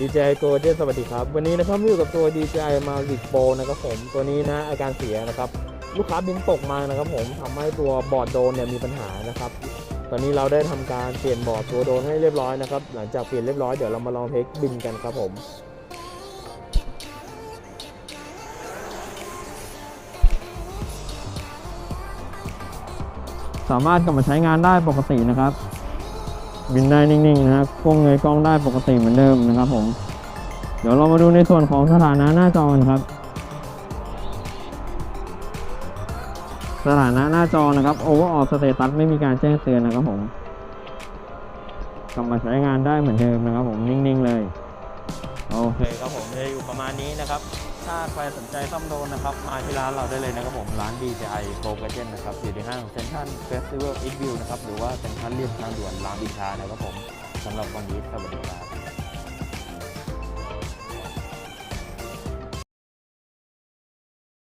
ดีเจโกเจสวัสดีครับ วันนี้นะครับอยู่กับตัว DJI Mavic Pro นะครับผมตัวนี้นะอาการเสียนะครับ ลูกค้าบินตกมานะครับผมทำให้ตัวบอร์ดโดนเนี่ยมีปัญหานะครับ ตอนนี้เราได้ทำการเปลี่ยนบอร์ดตัวโดนให้เรียบร้อยนะครับ หลังจากเปลี่ยนเรียบร้อยเดี๋ยวเรามาลองเทคบินกันครับผม สามารถกลับมาใช้งานได้ปกตินะครับ บินได้นิ่งๆนะครับก้งเงยกล้องได้ปกติเหมือนเดิมนะครับผม เดี๋ยวเรามาดูในส่วนของสถานะหน้าจอกันครับ สถานะหน้าจอนะครับ overall status ไม่มีการแจ้งเตือนนะครับผมกลับมาใช้งานได้เหมือนเดิมนะครับผมนิ่งๆเลย โอเคครับผมจะอยู่ประมาณนี้นะครับ ถ้าใครสนใจซ่อมโดนนะครับ มาที่ร้านเราได้เลยนะครับผมร้าน DJI Pro g a d e n นะครับอยู่ในห้างเซ็นทรัลเฟสติวัลอีกวิวนะครับหรือว่าเซ็นทรัลเรียบทางด่วนรามอินทรานะครับผมสำหรับวันนี้สวัสดีครับ